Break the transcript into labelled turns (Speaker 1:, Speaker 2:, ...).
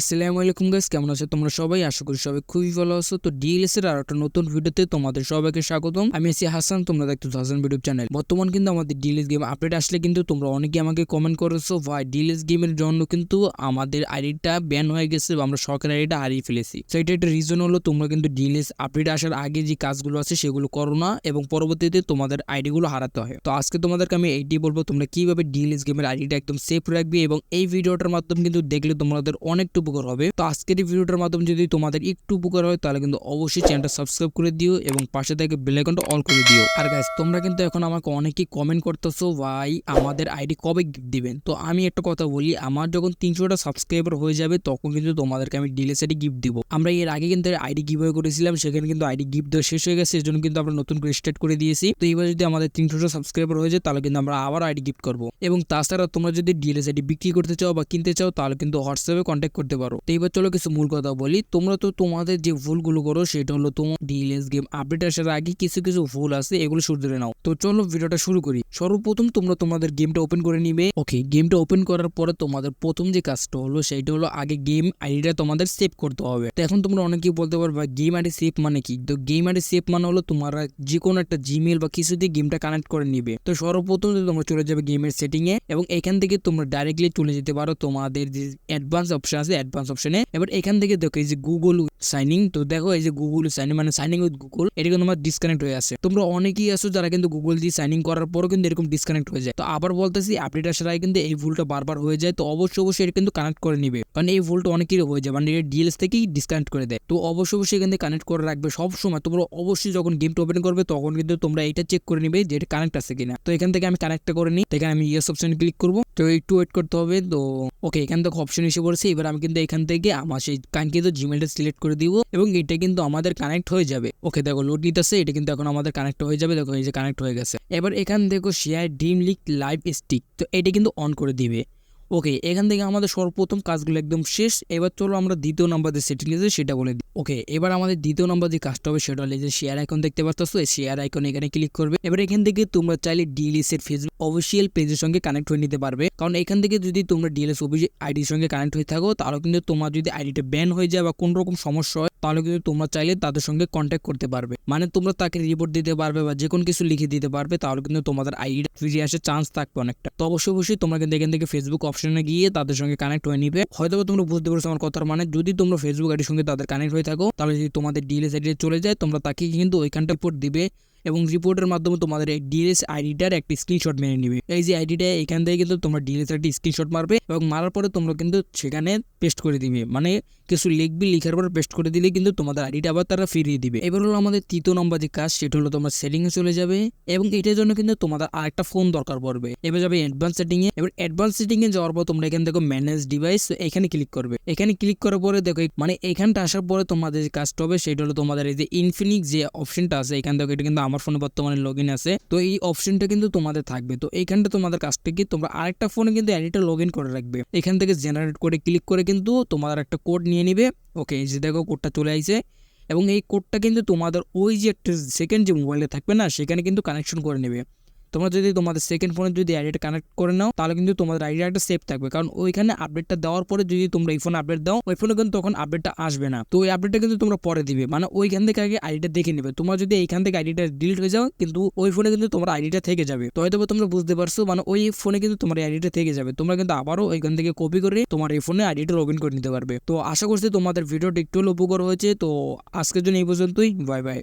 Speaker 1: আসসালামু আলাইকুম গাইস কেমন আছো? তোমরা সবাই আশা করি সবাই খুবই ভালো আছো। তো ডিএলএস এর আর একটা নতুন ভিডিওতে তোমাদের সবাইকে স্বাগতম। আমি আছি হাসান, তোমরা দেখতো হাসান ভিডিও চ্যানেল বর্তমান কিন্তু আমাদের ডিএলএস গেম আপডেট আসলে কিন্তু তোমরা অনেকে আমাকে কমেন্ট করেছ, ভাই ডিএলএস গেমের জন্য কিন্তু আমাদের আইডিটা ব্যান হয়ে গেছে বা আমরা সরকারি আইডিটা হারিয়ে ফেলেছি। তো এটা একটা রিজন হলো তোমরা কিন্তু ডিএলএস আপডেট আসার আগে যে কাজগুলো আছে সেগুলো করো না এবং পরবর্তীতে তোমাদের আইডিগুলো হারাতে হয়। তো আজকে তোমাদেরকে আমি এইটি বলব তোমরা কীভাবে ডিএলএস গেমের আইডিটা একদম সেফ রাখবে এবং এই ভিডিওটার মাধ্যমে কিন্তু দেখলে তোমাদের অনেকটা উপকার হবে। তো আজকের এই ভিডিওটার মাধ্যমে যদি তোমাদের একটু উপকার হয়, তাহলে কিন্তু অবশ্যই চ্যানেলটা সাবস্ক্রাইব করে দিও এবং পাশে থেকে বেল আইকনটা অল করে দিও। আর গাইস তোমরা কিন্তু এখন আমাকে অনেকেই কমেন্ট করতেছো, ভাই, আমাদের আইডি কবে গিফট দিবেন? তো আমি একটা কথা বলি, আমার যখন তিনশোটা সাবস্ক্রাইবার হয়ে যাবে, তখন কিন্তু তোমাদেরকে আমি আইডি গিফট দিব। আমরা এর আগে কিন্তু আইডি গিভওয়ে করেছিলাম, সেখানে কিন্তু আইডি গিফট দেওয়া শেষ হয়ে গেছে, এজন্য কিন্তু আমরা নতুন করে স্টার্ট করে দিয়েছি। তো এবার যদি আমাদের তিনশোটা সাবস্ক্রাইবার হয়ে যায়, তাহলে কিন্তু আমরা আবার আইডি গিফট করব। এবং তাছাড়া তোমরা যদি ডিএলএস আইডি বিক্রি করতে চাও বা কিনতে চাও, তাহলে কিন্তু হোয়াটসঅ্যাপে কন্ট্যাক্ট করতে পারো। তো এবার চলো কিছু মূল কথা বলি। তোমরা তো তোমাদের যে ভুলগুলো করো, সেটা হলো তোমার ডিএলএস গেম আপডেট আসার আগে কিছু কিছু ভুল আছে, এগুলো শুধরে নাও। তো চলো ভিডিওটা শুরু করি। সর্বপ্রথম তোমরা তোমাদের গেমটা ওপেন করে নিবে। ওকে গেমটা ওপেন করার পরে তোমাদের প্রথম যে কাজটা হলো সেইটা হলো আগে গেম আইডিটা তোমাদের সেভ করতে হবে। তো এখন তোমরা অনেকেই বলতে পারবে গেম আইডি সেভ মানে কি? তো গেম আইডি সেভ মানে হলো তোমরা যে কোনো একটা জিমেল বা কিছু দিয়ে গেমটা কানেক্ট করে নিবে। তো সর্বপ্রথম তোমরা চলে যাবে গেমের সেটিং এ, এবং এখান থেকে তোমরা ডাইরেক্টলি চলে যেতে পারো। তোমাদের যে অ্যাডভান্স অপশন আছে অ্যাডভান্স অপশনে এবার এখান থেকে দেখো এই যে গুগল সাইনিং তো দেখো এই যে গুগল সাইনিং মানে সাইনিং উইথ গুগল এটা কিন্তু তোমার ডিসকানেক্ট হয়ে আছে। তোমরা অনেকেই আছো যারা কিন্তু গুগল দিয়ে সাইনিং করার পরও কিন্তু এরকম ডিসকানেক্ট হয়ে যায়। তো আবার বলতেছি আপডেট আসার আগে কিন্তু এই ভুলটা বারবার হয়ে যায়, তো অবশ্যই অবশ্যই এটা কিন্তু কানেক্ট করে নিবে। কারণ এই ভুলটা অনেকেরই হয়ে যায় মানে এটা ডিএলএস থেকেই ডিসকানেক্ট করে দেয়। তো অবশ্যই অবশ্যই এখান থেকে কানেক্ট করে রাখবে সব সময় তোমরা অবশ্যই যখন গেমটা ওপেন করবে, তখন কিন্তু তোমরা এটা চেক করে নিবে যে এটা কানেক্ট আছে কিনা। তো এখান থেকে আমি কানেক্টটা করে নিই। তো এখানে আমি ইয়েস অপশন ক্লিক করব। তো একটু ওয়েট করতে হবে, তো ওকে এখান থেকে অপশন এসে পড়েছে। এবার আমি কিন্তু এখান থেকে আমার সেই কাঙ্ক্ষিত জিমেলটা সিলেক্ট করে দিব এবং এটা কিন্তু আমাদের কানেক্ট হয়ে যাবে। ওকে, দেখো লোড নিতেছে, এটা কিন্তু এখন আমাদের কানেক্ট হয়ে যাবে, দেখো এই যে কানেক্ট হয়ে গেছে। এবার এখান দেখো শেয়ার ডিম লিক লাইভ স্টিক তো এটা কিন্তু অন করে দিবে। ওকে এখান থেকে আমাদের সর্বপ্রথম কাজগুলো একদম শেষ। এবার চলো আমরা দ্বিতীয় নাম্বার যে সেটিং আছে সেটা বলে দিই। ওকে এবার আমাদের দ্বিতীয় নাম্বার যে কাজটা হবে সেটা হলো যে শেয়ার আইকন দেখতে পাচ্ছ এই শেয়ার আইকন এখানে ক্লিক করবে। এবার এখান থেকে তোমরা চাইলে ডিএলএস এর ফেসবুক অফিসিয়াল পেজের সঙ্গে কানেক্ট হয়ে নিতে পারবে। কারণ এখান থেকে যদি তোমরা ডিএলএস অফিসিয়াল আইডির সঙ্গে কানেক্ট হয়ে থাকো, তাহলে কিন্তু তোমার যদি আইডিটা ব্যান হয়ে যায় বা কোনো রকম সমস্যা হয় তাহলে কিন্তু তোমরা চাইলে তাদের সঙ্গে কন্ট্যাক্ট করতে পারবে। মানে তোমরা তাকে রিপোর্ট দিতে পারবে বা যে কোনো কিছু লিখে দিতে পারবে, তাহলে কিন্তু তোমাদের আইডিটা ফিরে আসার চান্স থাকবে অনেকটা। তো অবশ্যই অবশ্যই তোমরা কিন্তু এখান থেকে ফেসবুক অপশনে গিয়ে তাদের সঙ্গে কানেক্ট হয়ে নিবে। হয়তো তোমরা বুঝতে পারছ আমার কথার মানে যদি তোমরা ফেসবুক আইডির সঙ্গে তাদের কানেক্ট হয়ে থাকো, তাহলে যদি তোমাদের ডিএলএস আইডি চলে যায়, তোমরা তাকে কিন্তু ওইখানটা রিপোর্ট দিবে। এবং রিপোর্টের মাধ্যমে তোমাদের এই ডিএলএস আইডিটার একটি স্ক্রিনশট মেরে নিবে। এই যে আইডিটা এখান থেকে কিন্তু তোমরা ডিএলএস একটি স্ক্রিনশট মারবে এবং মারার পরে তোমরা কিন্তু সেখানে পেস্ট করে দিবে। মানে কিছু লিখবি, লিখার পর পেস্ট করে দিলে কিন্তু তোমাদের আইডিটা আবার তারা ফিরিয়ে দিবে। এবার হলো আমাদের তৃতীয় নম্বর যে কাজ, সেটা হলো তোমার সেটিংয়ে চলে যাবে এবং এটার জন্য কিন্তু তোমাদের আরেকটা ফোন দরকার পড়বে। এবার যাবে অ্যাডভান্স সেটিংয়ে এবার অ্যাডভান্স সেটিংয়ে যাওয়ার পর তোমরা এখান থেকে ম্যানেজ ডিভাইস এখানে ক্লিক করবে। এখানে ক্লিক করার পরে দেখো মানে এখানটা আসার পরে তোমাদের যে কাজটা হবে, সেটা হলো তোমাদের এই যে ইনফিনিক্স যে অপশনটা আছে, এখান থেকে এটা কিন্তু আমার ফোনে বর্তমানে লগ ইন আছে। তো এই অপশনটা কিন্তু তোমাদের থাকবে। তো এইখানটা তোমাদের কাছ থেকে তোমরা আরেকটা ফোনে কিন্তু অ্যাডিটা লগ ইন করে রাখবে। এখান থেকে জেনারেট করে ক্লিক করে কিন্তু তোমাদের একটা কোড নিয়ে নিবে। ওকে যে দেখো কোডটা চলে আসছে এবং এই কোডটা কিন্তু তোমাদের ওই যে একটা সেকেন্ড যে মোবাইলে থাকবে না, সেখানে কিন্তু কানেকশন করে নেবে। তোমরা যদি তোমাদের সেকেন্ড ফোনে যদি আইডিটা কানেক্ট করে নাও, তাহলে কিন্তু তোমাদের আইডিটা একটা সেফ থাকবে। কারণ ওইখানে আপডেটটা দেওয়ার পরে যদি তোমরা এই ফোন আপডেট দাও, ওই ফোনে কিন্তু তখন আপডেটটা আসবে না। তো ওই আপডেটটা কিন্তু তোমরা পরে দিবে। মানে ওইখান থেকে আগে আইডিটা দেখে নেবে। তোমরা যদি এইখান থেকে আইডিটা ডিলিট হয়ে যাও, কিন্তু ওই ফোনে কিন্তু তোমার আইডিটা থেকে যাবে। তো হয়তো তোমরা বুঝতে পারছ মানে ওই ফোনে কিন্তু তোমার আইডিটা থেকে যাবে। তোমরা কিন্তু আবারও ওইখান থেকে কপি করে তোমার এই ফোনে আইডিটা লগ ইন করে নিতে পারবে। তো আশা করছি তোমাদের ভিডিওটা একটু উপকার হয়েছে। তো আজকের জন্য এই পর্যন্তই। Bye bye